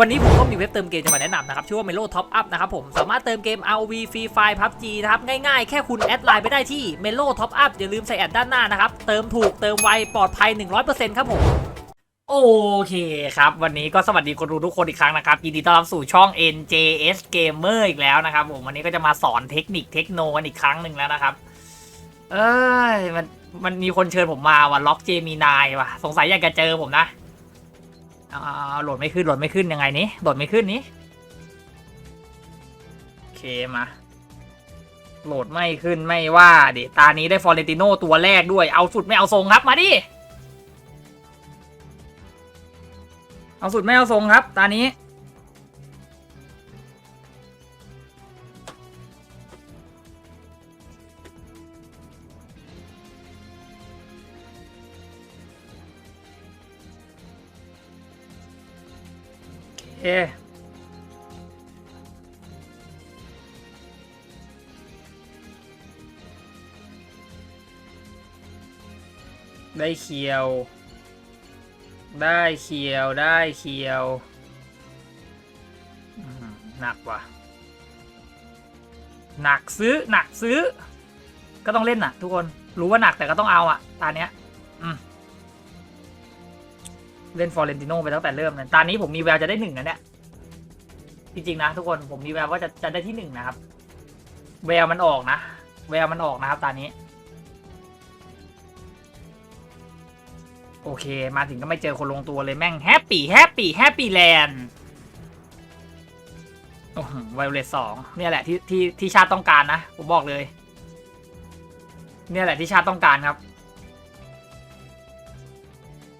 วันนี้ผมก็มีเว็บเติมเกมจะมาแนะนำนะครับ ชื่อว่า Melo Top Up นะครับผม สามารถเติมเกม ROV Free Fire PUBG นะครับ ง่ายๆ แค่คุณแอดไลน์ไปได้ที่ Melo Top Up อย่าลืมใส่แอดด้านหน้านะครับ เติมถูกเติมไวปลอดภัย 100%ครับผมโอเคครับ วันนี้ก็สวัสดีคนดูทุกคนอีกครั้งนะครับยินดีต้อนรับสู่ช่อง NJS Gamer อีกแล้วนะครับผมวันนี้ก็จะมาสอนเทคนิคเทคโนกันอีกครั้งหนึ่งแล้วนะครับ เอ้ยมันมันมีคนเชิญผมมาว่ะล็อกเจมีนายว่ะ สงสัยอยากจะเจอผมนะ เอาเอาเอาโหลดไม่ขึ้นโหลดไม่ขึ้นยังไงนี้โหลดไม่ขึ้นนี้โอเคมา โหลดไม่ขึ้นไม่ว่าดิตานี้ได้ฟอร์เรนติโนตัวแรกด้วยเอาสุดไม่เอาทรงครับมาดิเอาสุดไม่เอาทรงครับตานี้ ได้เคียว ได้เคียว ได้เคียว หนักว่ะ หนักซื้อ หนักซื้อ ก็ต้องเล่นน่ะ ทุกคน รู้ว่าหนักแต่ก็ต้องเอาอะ ตาเนี้ย เล่นฟอร์เรนติโนไปตั้งแต่เริ่มเลยตอนนี้ผมมีแววจะได้หนึ่งนะเนี่ยจริงๆนะทุกคนผมมีแววว่าจะจะได้ที่หนึ่งนะครับ แววมันออกนะแววมันออกนะครับตอนนี้ โอเค มาถึงก็ไม่เจอคนลงตัวเลยแม่งแฮปปี้แฮปปี้แฮปปี้แลนด์โอ้โหไวโอเลตสองเนี่ยแหละที่ที่ที่ชาติต้องการนะ ผมบอกเลย เนี่ยแหละที่ชาติต้องการครับ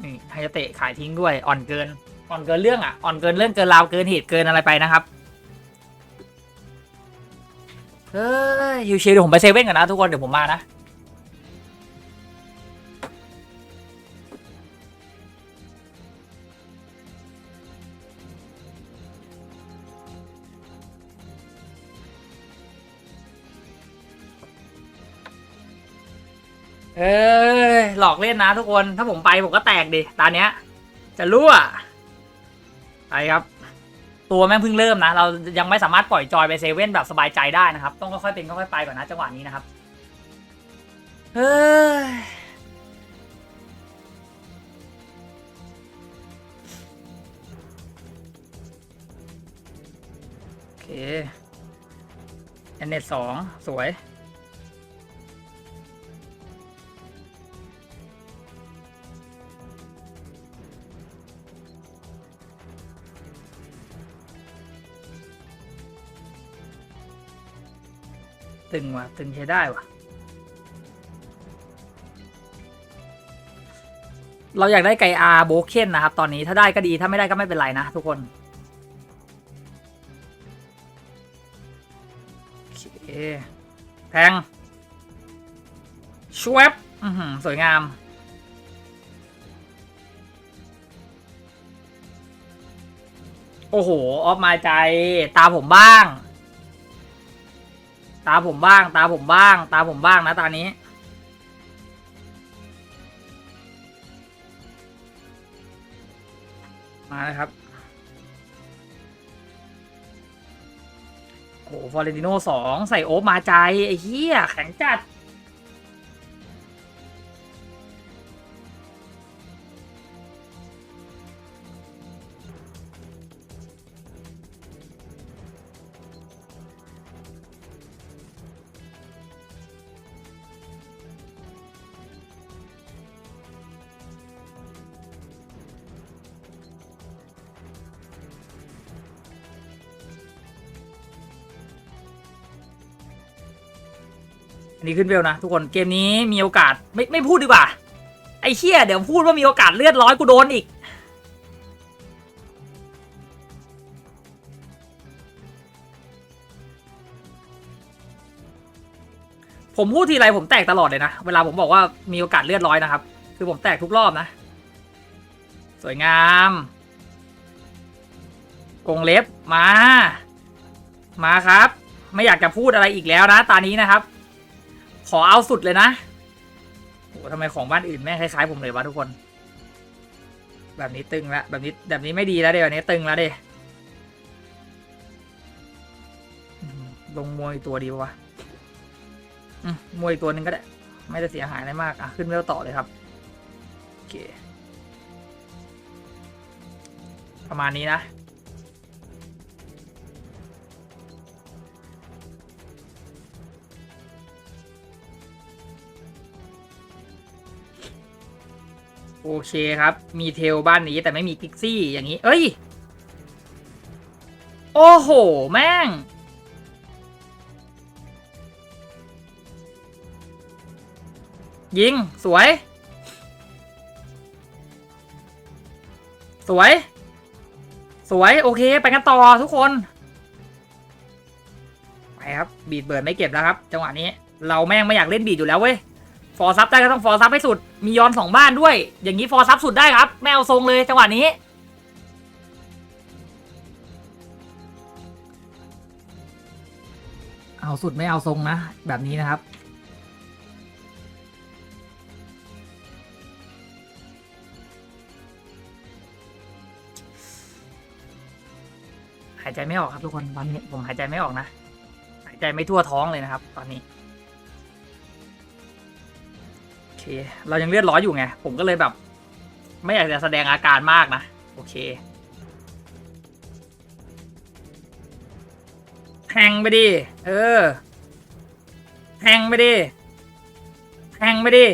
นี่ไฮเตะขายทิ้งด้วย อ่อนเกิน อ่อนเกินเรื่องอะ อ่อนเกินเรื่องเกินราวเกินเหตุเกินอะไรไปนะครับ เฮ้ยยูชิเดี๋ยวผมไปเซเว่นก่อนนะทุกคนเดี๋ยวผมมานะเอ้ย หลอกเล่นนะทุกคน ถ้าผมไปผมก็แตกดิ ตาเนี้ย จะรั่ว ไปครับ ตัวแม่งเพิ่งเริ่มนะ เรายังไม่สามารถปล่อยจอยไปเซเว่นแบบสบายใจได้นะครับ ต้องค่อยๆเป็นค่อยๆไปก่อนนะจังหวะนี้นะครับ เฮ้ยโอเคแอนเน็ตสองสวย ตึงว่ะตึงใช้ได้ว่ะ เราอยากได้ไก่อาโบเคนนะครับ ตอนนี้ถ้าได้ก็ดีถ้าไม่ได้ก็ไม่เป็นไรนะทุกคนโอเคแทงชวบอื้อหือสวยงามโอ้โห ออฟมาใจ ตาผมบ้าง ตาผมบ้าง ตาผมบ้าง ตาผมบ้างนะตานี้ มาแลยครับโอ้ฟอร์เรนติโนสองใส่โอ๊บมาใจ ไอ้เหี้ยแข็งจัด นนี้ขึ้นเวลนะทุกคนเกมนี้มีโอกาสไม่ไม่พูดดีกว่า ไอ้เชี่ยเดี๋ยวพูดว่ามีโอกาสเลือดร้อยกูโดนอีก ผมพูดทีไรผมแตกตลอดเลยนะ เวลาผมบอกว่ามีโอกาสเลือดร้อยนะครับ คือผมแตกทุกรอบนะ สวยงามกงเล็บมา มาครับ ไม่อยากจะพูดอะไรอีกแล้วนะตอนนี้นะครับ ขอเอาสุดเลยนะโอ้ทำไมของบ้านอื่นแม่งคล้ายๆผมเลยวะทุกคน แบบนี้ตึงแล้วแบบนี้แบบนี้ไม่ดีแล้วเดี๋ยวนี้ตึงแล้วเดี๋ยลงมวยตัวดีวะมวยตัวหนึ่งก็ได้ ไม่จะเสียหายอะไรมาก อะ ขึ้นเร็วต่อเลยครับโอเคประมาณนี้นะ โอเคครับ มีเทลบ้านนี้แต่ไม่มีกิกซี่อย่างนี้ เอ้ย โอ้โห แม่ง ยิง สวย สวย สวย โอเค ไปกันต่อทุกคน ไปครับ บีดเบิร์ดไม่เก็บแล้วครับ จังหวะนี้ เราแม่งไม่อยากเล่นบีดอยู่แล้วเว้ย ฟอร์ซับได้ก็ต้องฟอร์ซับให้สุด มียอนสองบ้านด้วย อย่างนี้ฟอร์ซับสุดได้ครับ ไม่เอาทรงเลยจังหวะนี้ เอาสุดไม่เอาทรงนะ แบบนี้นะครับ หายใจไม่ออกครับทุกคนตอนนี้ผมหายใจไม่ออกนะ หายใจไม่ทั่วท้องเลยนะครับ ตอนนี้ เรายังเลือดร้อยอยู่ไง ผมก็เลยแบบ ไม่อยากจะแสดงอาการมากนะ โอเค แทงไปดิ เออ แทงไปดิ แทงไปดิ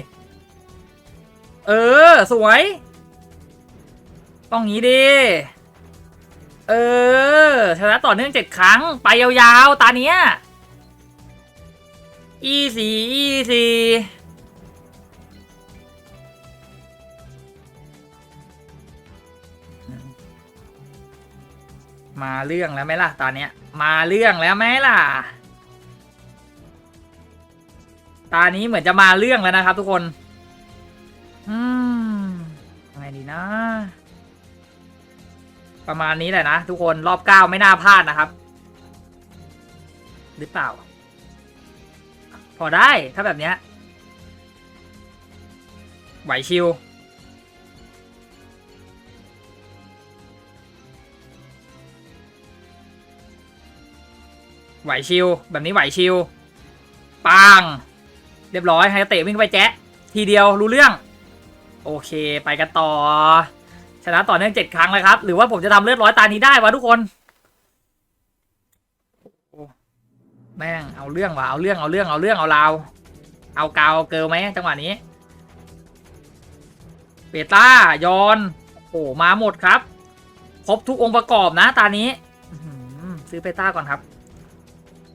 เออ สวย ต้องงี้ดิ เออ ชนะต่อเนื่องเจ็ดครั้ง ไปยาวๆ ตาเนี้ยอีสีอีสี มาเรื่องแล้วไหมล่ะตอนเนี้ย มาเรื่องแล้วไหมล่ะตานี้เหมือนจะมาเรื่องแล้วนะครับ ทุกคน อืมยังไงดีนะ ประมาณนี้แหละนะทุกคนรอบเก้าไม่น่าพลาดนะครับ หรือเปล่า พอได้ถ้าแบบเนี้ยไหวชิว ไหวชิว แบบนี้ไหวชิวปังเรียบร้อยไฮเตะวิ่งไปแจ๊ะทีเดียวรู้เรื่อง โอเคไปกันต่อ ชนะต่อเนื่องเจ็ดครั้งเลยครับ หรือว่าผมจะทำเลือดร้อยตานี้ได้วะทุกคนแม่งเอาเรื่องว่ะเอาเรื่องเอาเรื่องเอาเรื่องเอาราวเอากาวเอาเกิลไหมจังหวะนี้เบต้ายอนโอ้มาหมดครับ ครบทุกองค์ประกอบนะตานี้ซื้อเบต้าก่อนครับ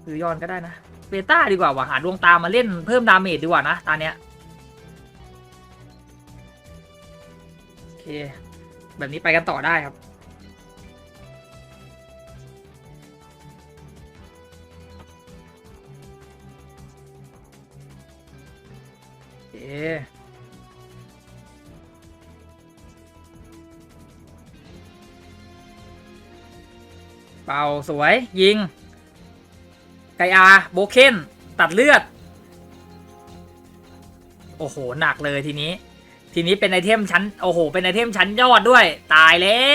ซื้อยอนก็ได้นะเบต้าดีกว่าว่ะหาดวงตามาเล่นเพิ่มดาเมจดีกว่านะตาเนี้ยโอเค แบบนี้ไปกันต่อได้ครับเอเป่าสวยยิง ไกอาโบเคนตัดเลือด โอ้โห หนักเลยทีนี้ ทีนี้เป็นไอเทมชั้น โอ้โห เป็นไอเทมชั้นยอดด้วย ตายแล้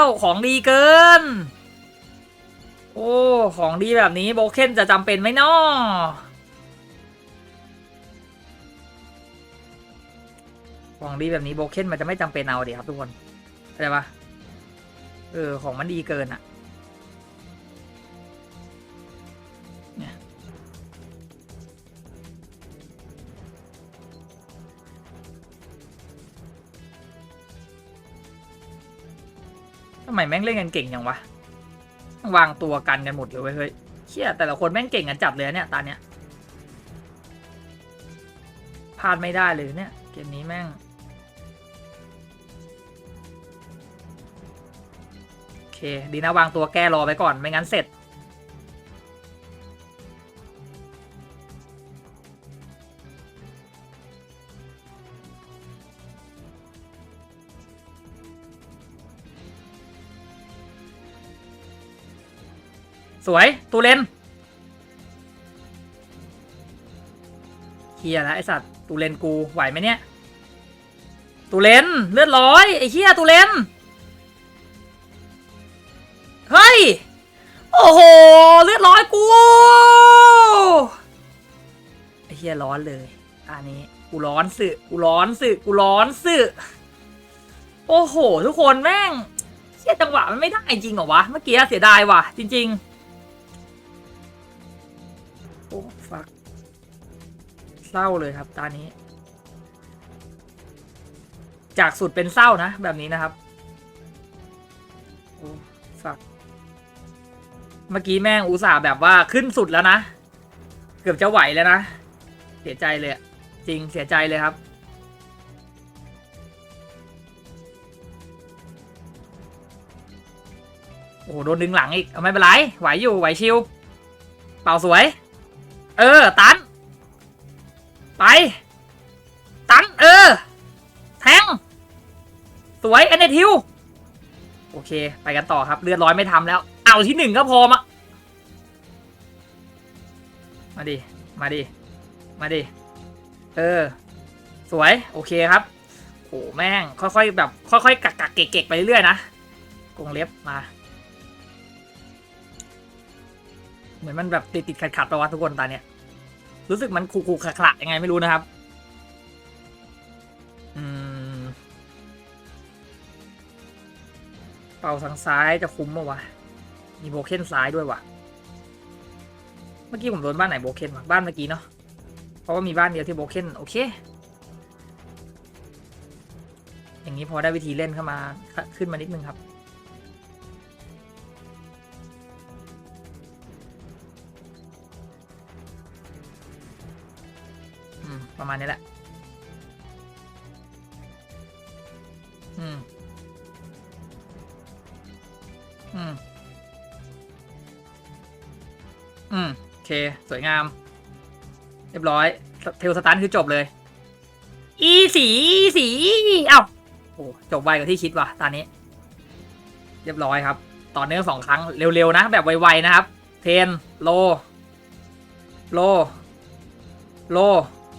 ว ของดีเกิน โอ้ ของดีแบบนี้โบเคนจะจำเป็นไหมนาะของดีแบบนี้โบเคนมันจะไม่จำเป็นเอาเดี๋ยวครับทุกคนเข้าใจปะเออ ของมันดีเกินอะำไมแม่งเล่นกันเก่งยังวะ วางตัวกันกันหมดเลยเว้ยเฮ้ยเชี่ยแต่ละคนแม่งเก่งกันจัดเลยเนี่ยตาเนี้ยพลาดไม่ได้เลยเนี่ย เกมนี้แม่งโอเคดีนะวางตัวแก้รอไปก่อนไม่งั้นเสร็จ วยตูเลนเฮียแล้วไอสัตว์ตูเลนกูไหวไหมเนี่ยตูเลนเลือดร้อยไอเฮียตูเลนเฮ้ยโอ้โหเลือดร้อยกูไอ้เฮียร้อนเลยอันนี้กูร้อนสึกูร้อนสึกูร้อนสึโอ้โห ทุกคนแม่งเชี่ยจังหวะมันไม่ได้จริงเหรอวะ เมื่อกี้เสียดายว่ะ จริง ๆ เศร้าเลยครับตานี้ จากสุดเป็นเศร้านะ แบบนี้นะครับโอ้ฟักเมื่อกี้แม่งอุตส่าห์แบบว่าขึ้นสุดแล้วนะ เกือบจะไหวแล้วนะ เสียใจเลยจริงเสียใจเลยครับโอ้โหโดนดึงหลังอีก เอาไม่เป็นไร ไหวอยู่ ไหวชิว เป่าสวย เออ ตัน ไป ตันเออ แทง สวยเอเนทิว โอเค ไปกันต่อครับ เลือดร้อยไม่ทำแล้ว เอาที่หนึ่งก็พอมามาดิ มาดิ มาดิ เออ สวย โอเคครับ โห แม่ง ค่อยๆ แบบ ค่อยๆ กักกักเกะๆไปเรื่อยๆ นะกรงเล็บ มา เหมือนมันแบบติดติดๆขัดๆประวัติทุกคนตอนเนี้ย รู้สึกมันขู่ๆขละๆยังไงไม่รู้นะครับอเป่าทางซ้ายจะคุ้มปะวะ มีโบเคนซ้ายด้วยวะเมื่อกี้ผมโดนบ้านไหนโบเคนวะบ้านเมื่อกี้เนาะ เพราะว่ามีบ้านเดียวที่โบเคนโอเค อย่างนี้พอได้วิธีเล่นเข้ามาขึ้นมานิดนึงครับ ประมาณนี้แหละ อืม อืม อืม โอเค สวยงาม เรียบร้อย เทลสตันคือจบเลย อีสีอีสีเอ้าโอ้จบไวกว่าที่คิดว่ะตอนนี้ เรียบร้อยครับ ต่อเนื่องสองครั้งเร็วๆนะ แบบไวๆนะครับ เทน โล โล โล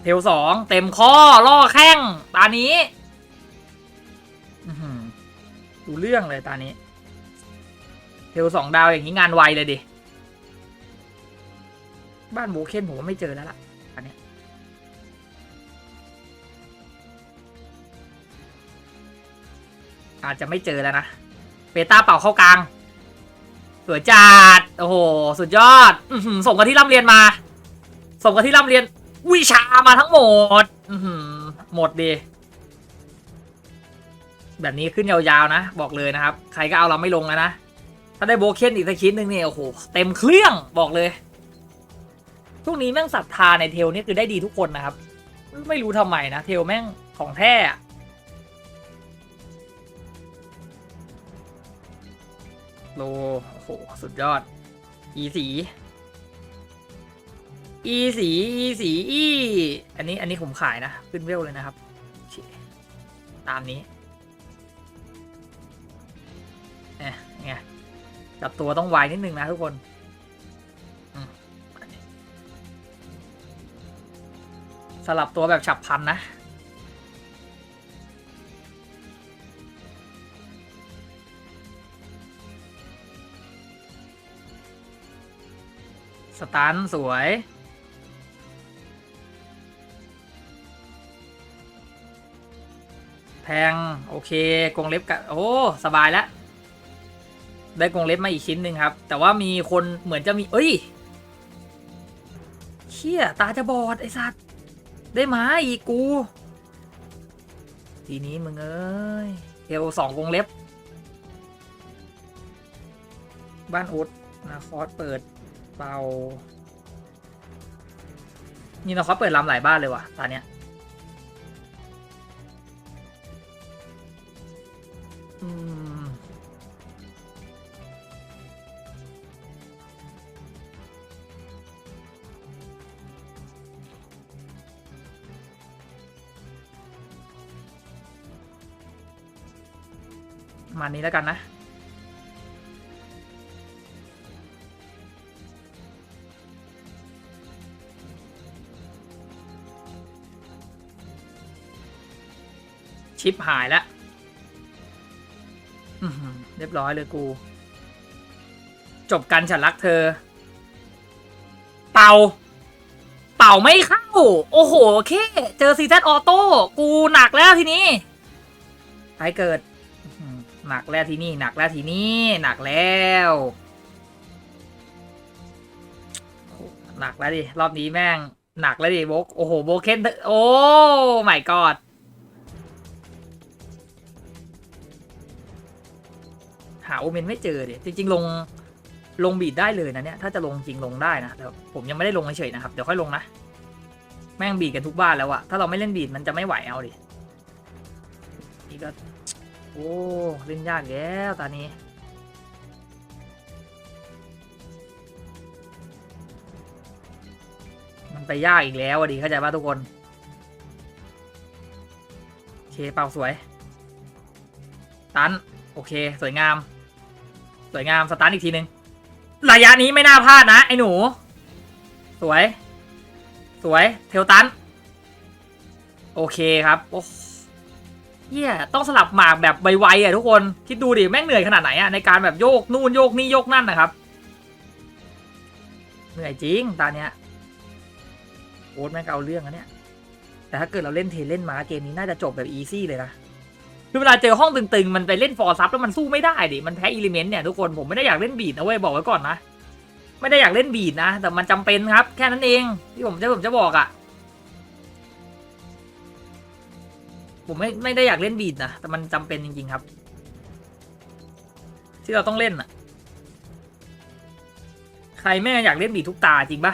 เทลสองเต็มข้อล่อแข้งตานี้ดูเรื่องเลยตานี้ เทลสองดาวอย่างนี้งานไวเลยดิ บ้านโบเคนผมไม่เจอแล้วล่ะอันนี้อาจจะไม่เจอแล้วนะเปต้าเป่าเข้ากลางสวยจัดโอ้โห สุดยอดส่งกันที่ร่ำเรียนมา ส่งกันที่ร่ำเรียน วิชามาทั้งหมดหมดดี แบบนี้ขึ้นยาวๆนะ บอกเลยนะครับ ใครก็เอาเราไม่ลงแล้วนะ ถ้าได้โบเคนอีกสักชิ้นหนึ่งเนี่ยโอ้โหเต็มเครื่องบอกเลยช่วงนี้แม่งศรัทธาในเทลนี่คือได้ดีทุกคนนะครับ ไม่รู้ทำไมนะ เทลแม่งของแท้โลโอ้โห สุดยอด อีสี อีสีอีสีอีอันนี้อันนี้ผมขายนะ ขึ้นเวลเลยนะครับ ตามนี้เอ๊ะไงจับตัวต้องไวนิดนึงนะทุกคนสลับตัวแบบฉับพลันนะ สตันสวย แพงโอเคกรงเล็บกะโอ้สบายแล้วได้กรงเล็บมาอีกชิ้นหนึ่งครับ แต่ว่ามีคนเหมือนจะมี เอ้ยเชี่ยตาจะบอด ไอสัตว์ ได้มาอีกกู ทีนี้มึงเอ้ยเอลสองกรงเล็บ บ้านอุดนาคอสเปิดเป่า นี่นาคอสเปิดลำหลายบ้านเลยว่ะตอนเนี้ย มานี้แล้วกันนะ ชิปหายแล้ว รียบร้อยเลยกู จบกันฉันรักเธอ เป่า เป่าไม่เข้า โอ้โหเค เจอซีแซออโต้กูหนักแล้วทีนี้ไปเกิด หนักแล้วทีนี้หนักแล้วทีนี้หนักแล้วหหนักแล้วดิ รอบนี้แม่ง หนักแล้วดิโบกโอ้โหโบเคนโอ้ไม่กอด หาโอเมนไม่เจอดิจริง ๆ ลงลงบีดได้เลยนะเนี่ยถ้าจะลงจริงลงได้นะแต่ผมยังไม่ได้ลงเฉยๆนะครับเดี๋ยวค่อยลงนะแม่งบีดกันทุกบ้านแล้วอะถ้าเราไม่เล่นบีดมันจะไม่ไหวเอาดินี่ก็โอ้เล่นยากแล้วตอนนี้มันไปยากอีกแล้วอดิเข้าใจป่ะทุกคนโอเคเป่าสวย ตัน โอเค สวยงาม สวยงามสตาร์ทอีกทีหนึ่งระยะนี้ไม่น่าพลาดนะ ไอ้หนู สวย สวยเทลตัน โอเคครับโอ้เหี้ยต้องสลับหมากแบบไวๆอะทุกคนคิดดูดิแม่งเหนื่อยขนาดไหนอะในการแบบโยกนู่นโยกนี่โยกนั่นนะครับ เหนื่อยจริงตาเนี้ยโอ๊ตแม่งเอาเรื่องอะเนี่ยแต่ถ้าเกิดเราเล่นเทเล่นมาเกมนี้น่าจะจบแบบอีซี่เลยนะ คือเวลาเจอห้องตึงๆ มันไปเล่นฟอร์ซับแล้วมันสู้ไม่ได้ดิ มันแพ้อิเลเมนต์เนี่ยทุกคน ผมไม่ได้อยากเล่นบีดนะเว้ยบอกไว้ก่อนนะ ไม่ได้อยากเล่นบีดนะ แต่มันจำเป็นครับ แค่นั้นเองที่ผมจะผมจะบอกอะ่ะ ผมไม่ไม่ได้อยากเล่นบีดนะ แต่มันจำเป็นจริงๆครับ ที่เราต้องเล่นอะ ใครแม่อยากเล่นบีดทุกตาจริงปะ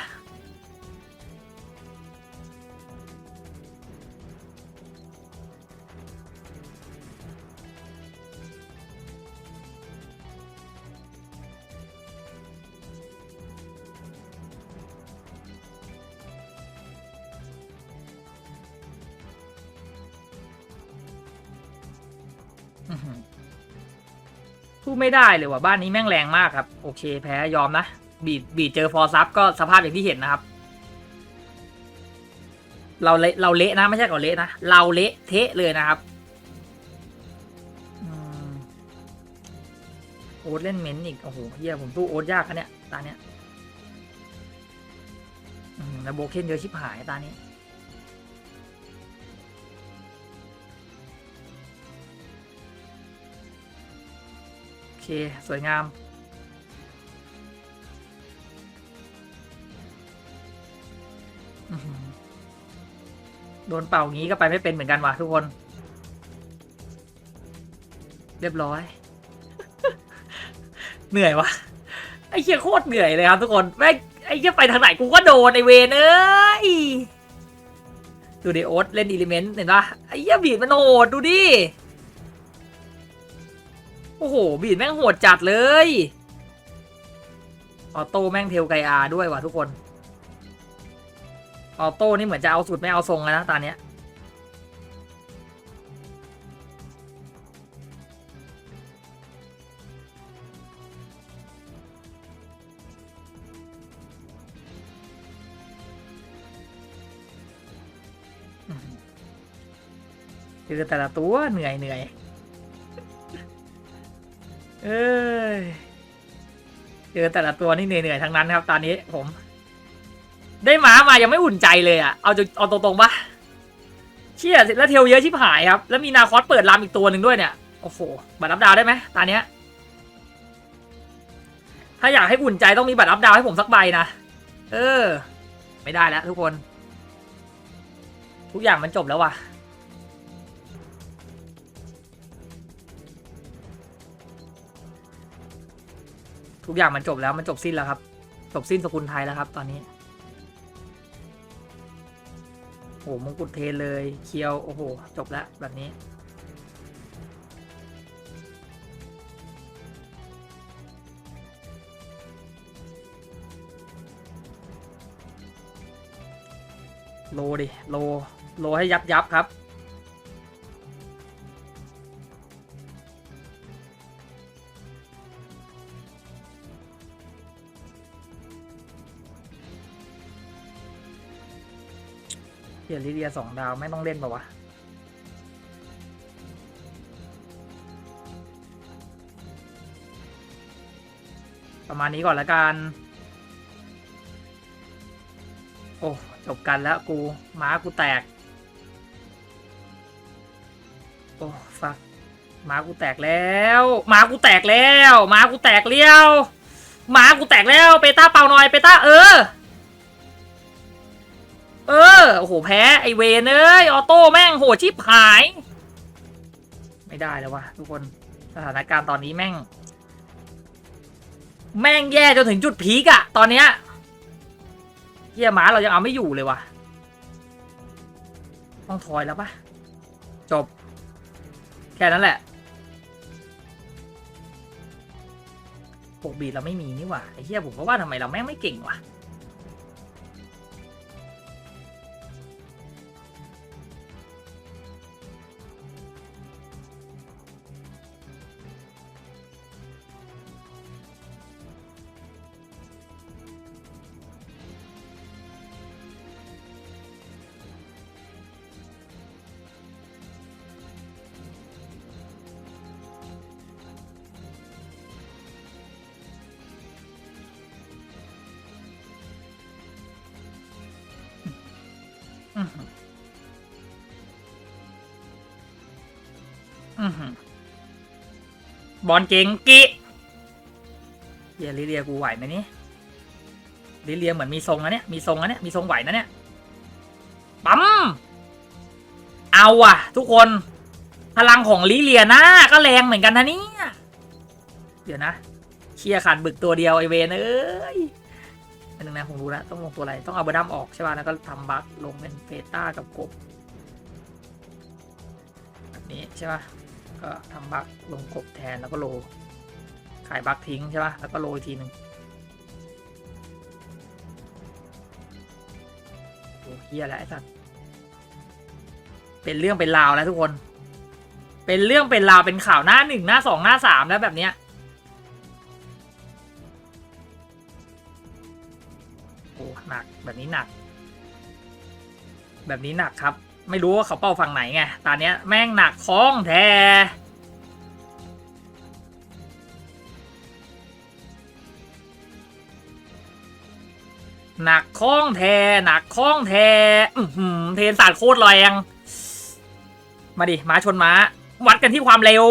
ไม่ได้เลยว่ะบ้านนี้แม่งแรงมากครับ โอเคแพ้ยอมนะ บีดบีดเจอฟอร์ซับก็สภาพอย่างที่เห็นนะครับ เราเละเราเละนะ ไม่ใช่เราเละนะ เราเละเทะเลยนะครับโอ๊ตเล่นเมนอีก โอ้โหเฮียผมสู้โอ๊ตยากอะเนี่ย ตาเนี้ยแล้วโบเคนเยอะชิบหายตานี้ สวยงามโดนเป่างี้ก็ไปไม่เป็นเหมือนกันว่ะทุกคน เรียบร้อย เหนื่อยวะไอ้เชี่ยโคตรเหนื่อยเลยครับทุกคนแม่ไอ้เชี่ยไปทางไหนกูก็โดนไอเวนเอ้ยดูดิโอ๊ตเล่นอิเลเมนต์เห็นปะไอ้เชี่ยบีดมันโหดดูดิ โอ้โห บีดแม่งโหดจัดเลย ออโต้แม่งเทลไกอาด้วยว่ะทุกคน ออโต้นี่เหมือนจะเอาสุดไม่เอาทรงแล้วนะตอนเนี้ยคือแต่ละตัวเหนื่อยเหนื่อย เอ้ยเจอแต่ละตัวนี่เหนื่อยๆทั้งนั้นครับ ตอนนี้ผม ได้หมามายังไม่อุ่นใจเลยอะ เอาจะเอาตรงๆปะเชี่ยแล้วเทลเยอะชิบหายครับ แล้วมีนาคอสเปิดรามอีกตัวหนึ่งด้วยเนี่ย โอ้โห บัตรรับดาวได้ไหมตอนเนี้ย ถ้าอยากให้อุ่นใจต้องมีบัตรรับดาวให้ผมสักใบนะ เออ ไม่ได้แล้วทุกคน ทุกอย่างมันจบแล้วว่ะ ทุกอย่างมันจบแล้วมันจบสิ้นแล้วครับ จบสิ้นสกุลไทยแล้วครับ ตอนนี้โอ้โหมงกุฎเทนเลยเคียวโอ้โห จบแล้วแบบนี้ โลดิ โล โลให้ยับยับครับ ฮียลิเดียสองดาวไม่ต้องเล่นป่าวะ ประมาณนี้ก่อนละกัน โอ้จบกันแล้วกู ม้ากูแตก โอ้ฟักม้ากูแตกแล้วม้ากูแตกแล้วม้ากูแตกเลี้ยวม้ากูแตกแล้วเปต้าเป่าหน่อยเปต้าเออ เออ โอ้โห แพ้ ไอเวนเอ้ย ออโต้แม่งโหดชิบหาย ไม่ได้แล้ววะทุกคนสถานการณ์ตอนนี้แม่ง แม่งแย่จนถึงจุดพีกอะตอนเนี้ยเฮียหมาเรายังเอาไม่อยู่เลยวะต้องถอยแล้วปะจบ แค่นั้นแหละปกบีดเราไม่มีนี่หว่าไอ้เฮียผมก็ว่าทำไมเราแม่งไม่เก่งวะ บอลเก่งกิเฮียลิเลียกูไหวไหมนี่ลิเลียเหมือนมีทรงนะเนี่ย มีทรงนะเนี่ย มีทรงไหวนะเนี่ย ปั๊ม เอาอะทุกคน พลังของลิเลียนะก็แรงเหมือนกันนะเนี่ย เดี๋ยวนะเชียร์ขาดบึกตัวเดียวไอเวนเอ้ยอันนึงนะผมรู้แล้วต้องลงตัวอะไร ต้องเอาเบอร์ดัมออกใช่ป่ะ แล้วก็ทำบัคลงเป็นเฟต้ากับกบแบบนี้ใช่ป่ะ ก็ทำบัคลงกบแทนแล้วก็โล ขายบัคทิ้งใช่ป่ะ แล้วก็โลอีกทีหนึ่งโอ้เฮียแล้วไอ้สัสเป็นเรื่องเป็นราวแล้วทุกคน เป็นเรื่องเป็นราวเป็นข่าวหน้าหนึ่งหน้าสองหน้าสามแล้วแบบเนี้ยโอ้หนักแบบนี้หนัก แบบนี้หนักครับ ไม่รู้ว่าเขาเป้าฝั่งไหนไง ตอนเนี้ยแม่งหนักคล้องแท้หนักคล้องแท้หนักคล้องแท้เทนศาสตร์โคตรแรงมาดิม้าชนม้า วัดกันที่ความเร็ว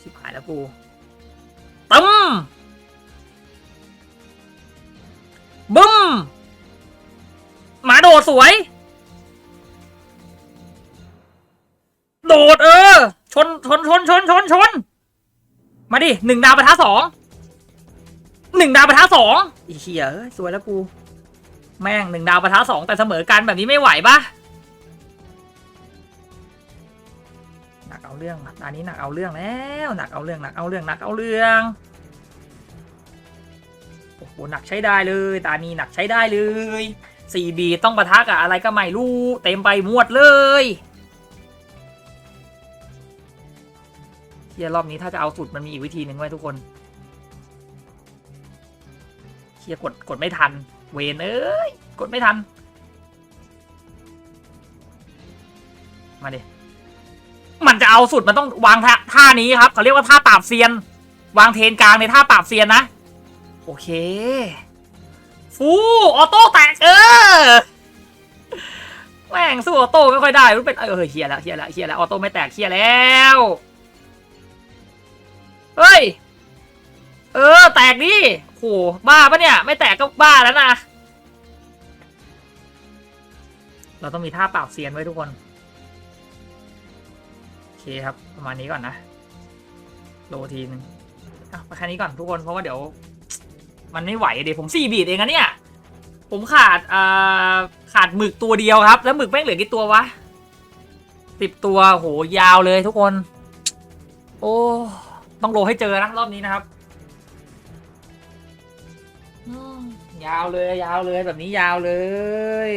ชิบหายแล้วกูตึมบึ้มหมาโดดสวย นชนชนชนชนชน มาดิหนึ่งดาวประทะสองหนึ่งดาวประทะสองอีเหี้ยเอ้ยสวยแล้วกู แม่งหนึ่งดาวประทะสองแต่เสมอกันแบบนี้ไม่ไหวปะหนักเอาเรื่องว่ะตอนนี้หนักเอาเรื่องแล้วหนักเอาเรื่องหนักเอาเรื่องหนักเอาเรื่องโอ้โหหนักใช้ได้เลยตานีหนักใช้ได้เลยสี่บีต้องปะทะกับอะไรก็ไม่รู้ เต็มไปหมดเลย ฮียรอบนี้ถ้าจะเอาสุดมันมีอีกวิธีหนึ่งไว้ทุกคนเฮียกดกดไม่ทัน เวนเอ้ยกดไม่ทัน มาดิมันจะเอาสุดมันต้องวางท่าท่านี้ครับเขาเรียกว่าท่าปราบเซียน วางเทนกลางในท่าปราบเซียนนะ โอเค ฟูออโต้แตกเออแม่งสู้ออโต้ไม่ค่อยได้รู้เป็นเออเฮียแล้วเฮียแล้วเฮียแล้วออโต้ไม่แตกเฮียแล้ว เฮ้ย เออ แตกดิโหบ้าปะเนี่ย ไม่แตกก็บ้าแล้วนะ เราต้องมีท่าปราบเซียนไว้ทุกคน โอเคครับ ประมาณนี้ก่อนนะ โลทีนึงอะแค่นี้ก่อนทุกคน เพราะว่าเดี๋ยว มันไม่ไหวเดี๋ยวผมสี่บีดเองอะเนี่ย ผมขาดอ่าขาดหมึกตัวเดียวครับ แล้วหมึกแม่งเหลือกี่ตัววะสิบตัว โห ยาวเลยทุกคน โอ้ ต้องโลให้เจอนะรอบนี้นะครับยาวเลย ยาวเลยแบบนี้ยาวเลย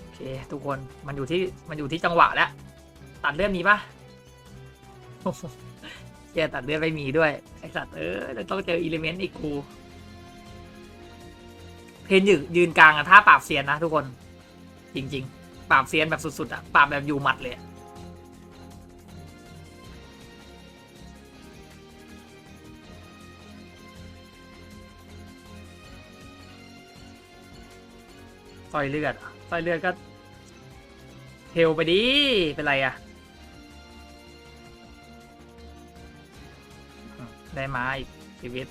โอเค ทุกคนมันอยู่ที่มันอยู่ที่จังหวะแล้ว ตัดเลือดมีปะเฮียตัดเลือดไม่มีด้วย ไอสัตว์เออเดี๋ยวต้องเจออิเลเมนต์อีกกูเพนยืนยืนกลางอะท่าปราบเซียนนะทุกคน จริง ๆ ปราบเซียนแบบสุดๆอะปราบแบบอยู่หมัดเลยสร้อยเลือดสร้อยเลือดก็เทลไปดิเป็นไรอะได้มาอีกชีวิต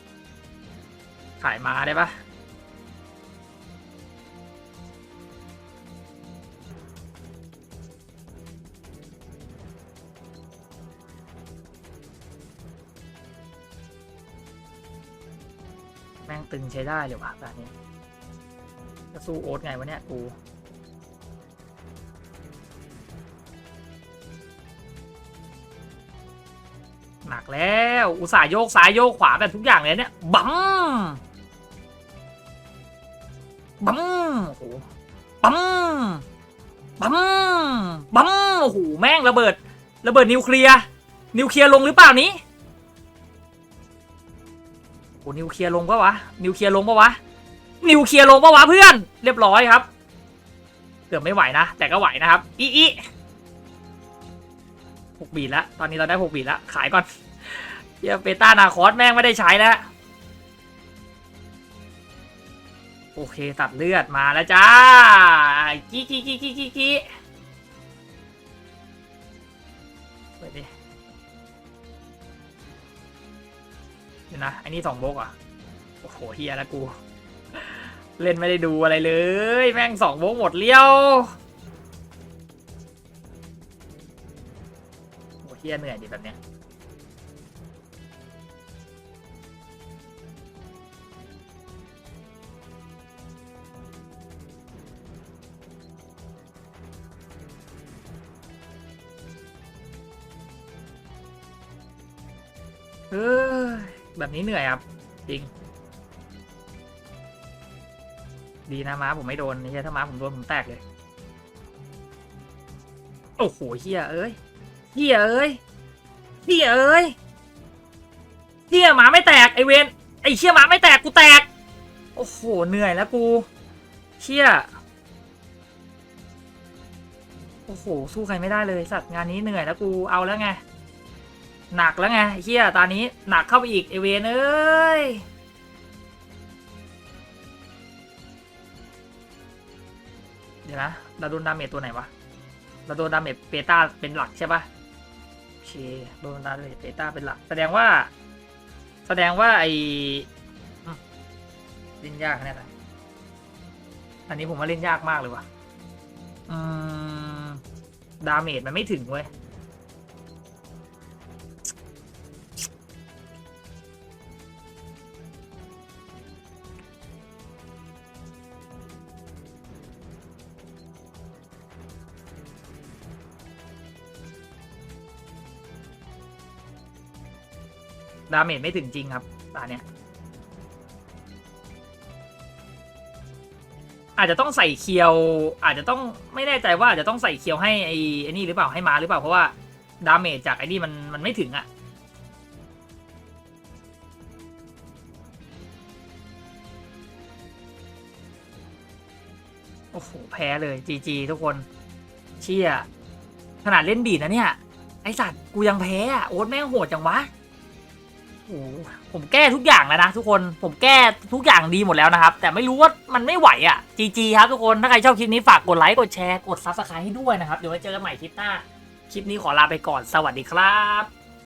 ขายมาได้ปะ แม่งตึงใช้ได้เลยว่ะตอนนี้จะสู้โอ๊ตไงวะเนี่ยกูหนักแล้ว อุตส่าห์โยกซ้ายโยกขวาแบบทุกอย่างเลยเนี่ย บังบังโอ้โหบังบังบังโอ้โห แม่งระเบิด ระเบิดนิวเคลียร์ นิวเคลียร์ลงหรือเปล่านี้ นิวเคลียร์ลงปะวะ นิวเคลียร์ลงปะวะ นิวเคลียร์ลงปะวะเพื่อน เรียบร้อยครับ เกือบไม่ไหวนะ แต่ก็ไหวนะครับ อีอีหกบีทแล้ว ตอนนี้เราได้หกบีทแล้ว ขายก่อนเยเบต้านาคอสแม่งไม่ได้ใช้แล้ว โอเคตัดเลือดมาแล้วจ้ากี้กี้กี้กี้กี้ ดี๋ยวนะ อันนี้สองบกอะ โอ้โหเฮียแล้วกู เล่นไม่ได้ดูอะไรเลย แม่งสองบกหมดเลี้ยวโอ้เฮียเหนื่อยดิแบบเนี้ยเออ แบบนี้เหนื่อยครับ จริง ดีนะม้าผมไม่โดนนี่ถ้าม้าผมโดนผมแตกเลย โอ้โหเฮียเอ้ยเฮียเอ้ยเฮียเอ้ยเฮียหมาไม่แตกไอเวนไอเชี่ยหมาไม่แตกกูแตก โอ้โหเหนื่อยแล้วกูเชี่ยโอ้โหสู้ใครไม่ได้เลยสัตว์งานนี้เหนื่อยแล้วกูเอาแล้วไง หนักแล้วไงเฮียตอนนี้หนักเข้าไปอีกไอเวนเอ้ยเดี๋ยวนะเราโดนดาเมจตัวไหนวะเราโดนดาเมจเปต้าเป็นหลักใช่ปะโอเคโดนดาเมจเปต้าเป็นหลัก แสดงว่า แสดงว่าไออืมเล่นยากแน่เลยอันนี้ผมว่าเล่นยากมากเลยวะอืมดาเมจมันไม่ถึงเว้ย ดาเมจไม่ถึงจริงครับตาเนี้ยอาจจะต้องใส่เคียว อาจจะต้องไม่แน่ใจว่าอาจจะต้องใส่เคียวให้ไอ้ไอ้นี่หรือเปล่าให้มาหรือเปล่าเพราะว่าดาเมจจากไอ้นี่มันมันไม่ถึงอะ่ะโอ้โหแพ้เลยจีจีทุกคน เชี่ยขนาดเล่นบีนะเนี่ย ไอสัตว์กูยังแพ้อะโอ๊ตแม่งโหดจังวะ โอ้ผมแก้ทุกอย่างแล้วนะทุกคนผมแก้ทุกอย่างดีหมดแล้วนะครับ แต่ไม่รู้ว่ามันไม่ไหวอะจีจีครับทุกคนถ้าใครชอบคลิปนี้ฝากกดไลค์กดแชร์กดซับสไครต์ให้ด้วยนะครับเดี๋ยวไว้เจอกันใหม่คลิปหน้าคลิปนี้ขอลาไปก่อนสวัสดีครับ